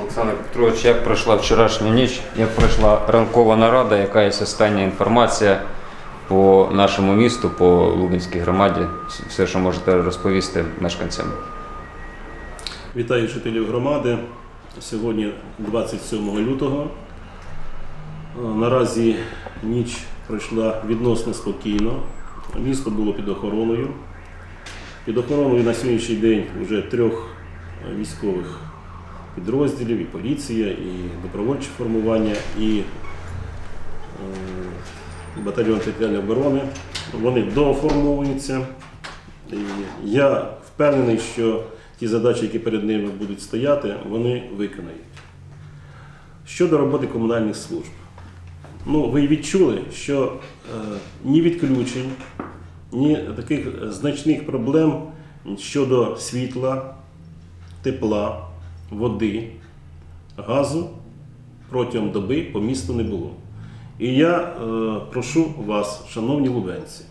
Олександр Петрович, як пройшла вчорашня ніч, як пройшла ранкова нарада, яка є остання інформація по нашому місту, по Лубенській громаді, все, що можете розповісти мешканцям. Вітаю жителів громади. Сьогодні 27 лютого. Е, Наразі ніч пройшла відносно спокійно. Місто було під охороною. Під охороною на сьогоднішній день вже трьох військових підрозділів, і поліція, і добровольче формування, і е, батальйон територіальної оборони. Вони дооформовуються. І я впевнений, що ті задачі, які перед ними будуть стояти, вони виконають. Щодо роботи комунальних служб, ну, ви відчули, що е, ні відключень, ні таких значних проблем щодо світла, тепла, води, газу протягом доби по місту не було. І я е, прошу вас, шановні лубенці,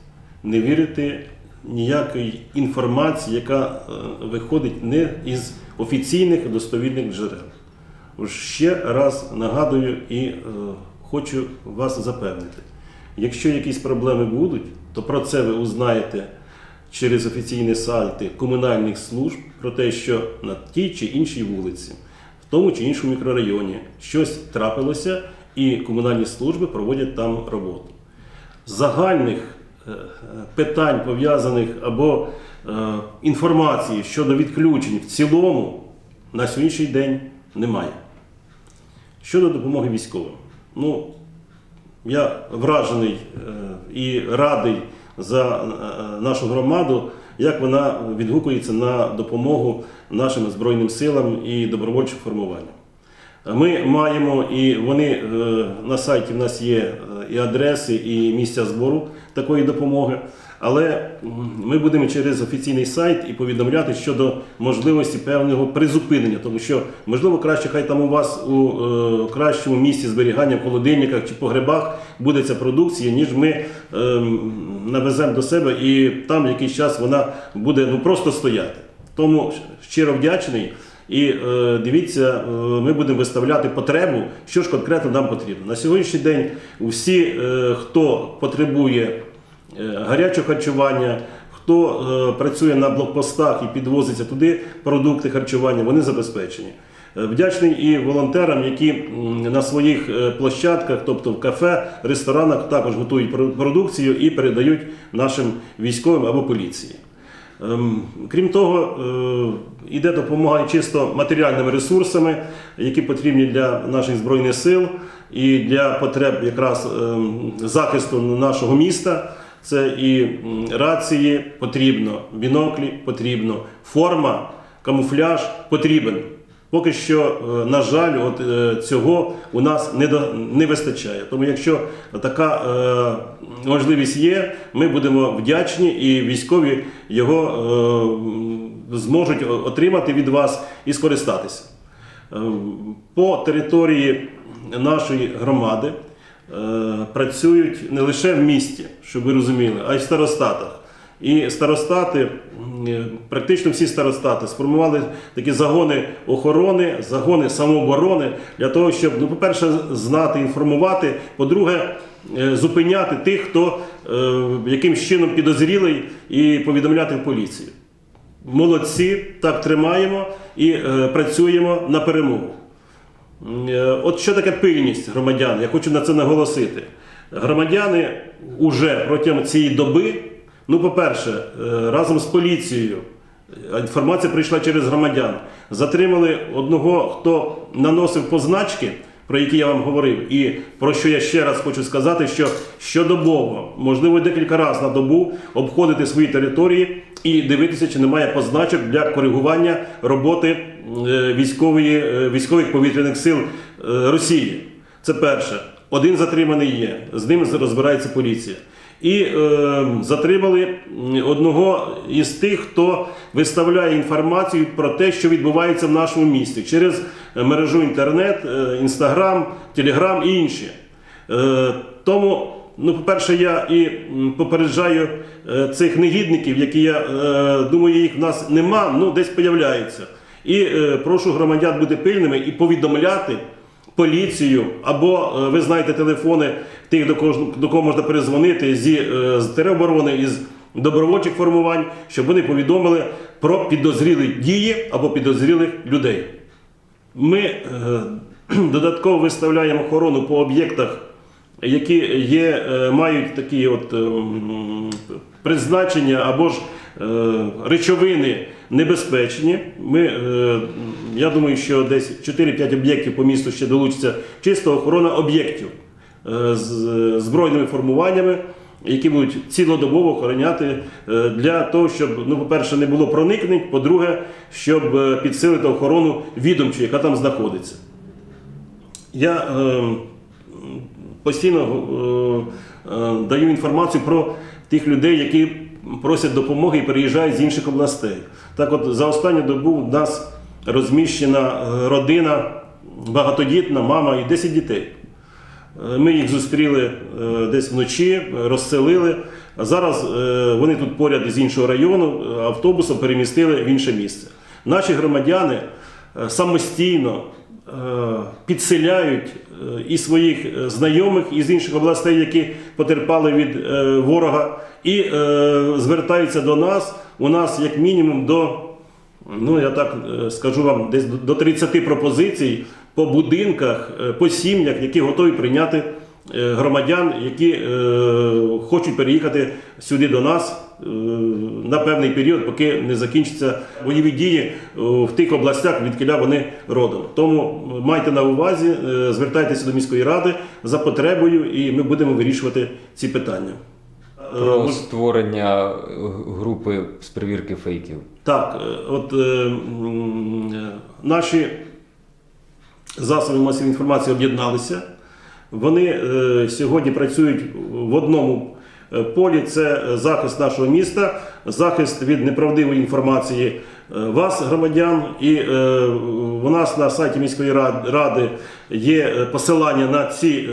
не вірити ніякої інформації, яка е, виходить не із офіційних достовірних джерел. Ще раз нагадую і е, хочу вас запевнити, якщо якісь проблеми будуть, то про це ви узнаєте через офіційні сайти комунальних служб про те, що на тій чи іншій вулиці, в тому чи іншому мікрорайоні щось трапилося, і комунальні служби проводять там роботу. Загальних е, питань пов'язаних або е, інформації щодо відключень в цілому на сьогоднішній день немає. Щодо допомоги військовим, ну я вражений е, і радий за е, нашу громаду, як вона відгукується на допомогу нашим Збройним силам і добровольчим формуванням. Ми маємо і вони е, на сайті в нас є е, і адреси, і місця збору такої допомоги. Але ми будемо через офіційний сайт і повідомляти щодо можливості певного призупинення, тому що можливо краще, хай там у вас у е, кращому місці зберігання в холодильниках чи погребах буде ця продукція, ніж ми е, навеземо до себе і там якийсь час вона буде ну просто стояти. Тому щиро вдячний. І е, дивіться, е, ми будемо виставляти потребу, що ж конкретно нам потрібно. На сьогоднішній день всі, е, хто потребує гарячого харчування, хто е, працює на блокпостах і підвозиться туди продукти харчування, вони забезпечені. Е, Вдячний і волонтерам, які на своїх е, площадках, тобто в кафе, ресторанах, також готують про- продукцію і передають нашим військовим або поліції. Ем, Крім того, е, йде допомога чисто матеріальними ресурсами, які потрібні для наших збройних сил і для потреб якраз ем, захисту нашого міста. Це і рації потрібно, біноклі потрібно, форма, камуфляж потрібен. Поки що, е, на жаль, от е, цього у нас не, до, не вистачає. Тому якщо така е, можливість є, ми будемо вдячні і військові його е, зможуть отримати від вас і скористатися. Е, По території нашої громади працюють не лише в місті, щоб ви розуміли, а й в старостатах. І старостати, е, практично всі старостати, сформували такі загони охорони, загони самооборони для того, щоб, ну, по-перше, знати, інформувати, по-друге, е, зупиняти тих, хто е, якимсь чином підозрілий, і повідомляти в поліцію. Молодці, так тримаємо і е, працюємо на перемогу. Е, От що таке пильність громадян? Я хочу на це наголосити. Громадяни уже протягом цієї доби, ну, по-перше, е, разом з поліцією, е, інформація прийшла через громадян, затримали одного, хто наносив позначки, про які я вам говорив, і про що я ще раз хочу сказати, що щодобово, можливо, декілька разів на добу обходити свої території і дивитися, чи немає позначок для коригування роботи е, військової, е, військових повітряних сил е, Росії. Це перше. Один затриманий є, з ним розбирається поліція. І е, затримали одного із тих, хто виставляє інформацію про те, що відбувається в нашому місті через е, мережу інтернет, е, інстаграм, телеграм і інші. Е, тому, ну, по-перше, я і попереджаю е, цих негідників, які я е, думаю, їх в нас нема, ну десь появляються. І е, прошу громадян бути пильними і повідомляти поліцію, або е, ви знаєте телефони тих, до кого, до кого можна перезвонити зі е, з тероборони, із добровольчих формувань, щоб вони повідомили про підозрілі дії або підозрілих людей. Ми е, додатково виставляємо охорону по об'єктах, які є, е, мають такі от е, призначення або ж е, речовини небезпечні. Ми, е, я думаю, що десь 4-5 об'єктів по місту ще долучиться чисто охорона об'єктів е, з збройними формуваннями. Які будуть цілодобово охороняти е, для того, щоб, ну, по-перше, не було проникнень, по-друге, щоб підсилити охорону відомчу, яка там знаходиться. Я е, постійно е, е, даю інформацію про тих людей, які просять допомоги і переїжджають з інших областей. Так от за останню добу в нас розміщена е, родина багатодітна, мама і 10 дітей. Е, Ми їх зустріли е, десь вночі, розселили. А зараз вони тут поряд із іншого району автобусом перемістили в інше місце. Наші громадяни самостійно підселяють е, і своїх е, знайомих із інших областей, які потерпали від е, ворога, і е, звертаються до нас. У нас як мінімум до ну я так е, скажу вам, десь до- до 30 пропозицій по будинках, е, по сім'ях, які готові прийняти е, громадян, які е, хочуть переїхати сюди до нас е, на певний період, поки не закінчаться бойові дії е, в тих областях, відкіля вони родом. Тому майте на увазі, е, звертайтеся до міської ради за потребою, і ми будемо вирішувати ці питання. Е, Про створення е, групи з перевірки фейків. Так, е, от е, е, наші засоби масової інформації об'єдналися. Вони е, сьогодні працюють в одному е, полі: це захист нашого міста, захист від неправдивої інформації е, вас, громадян. І у нас на сайті міської рад- ради є посилання на ці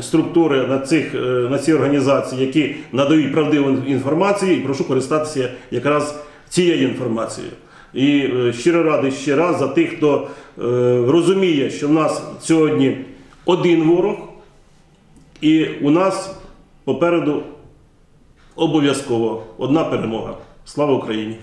структури, на, цих, на ці організації, які надають правдиву інформацію, і прошу користатися якраз цією інформацією. І щиро радий ще раз за тих, хто розуміє, що в нас сьогодні один ворог, і у нас попереду обов'язково одна перемога. Слава Україні!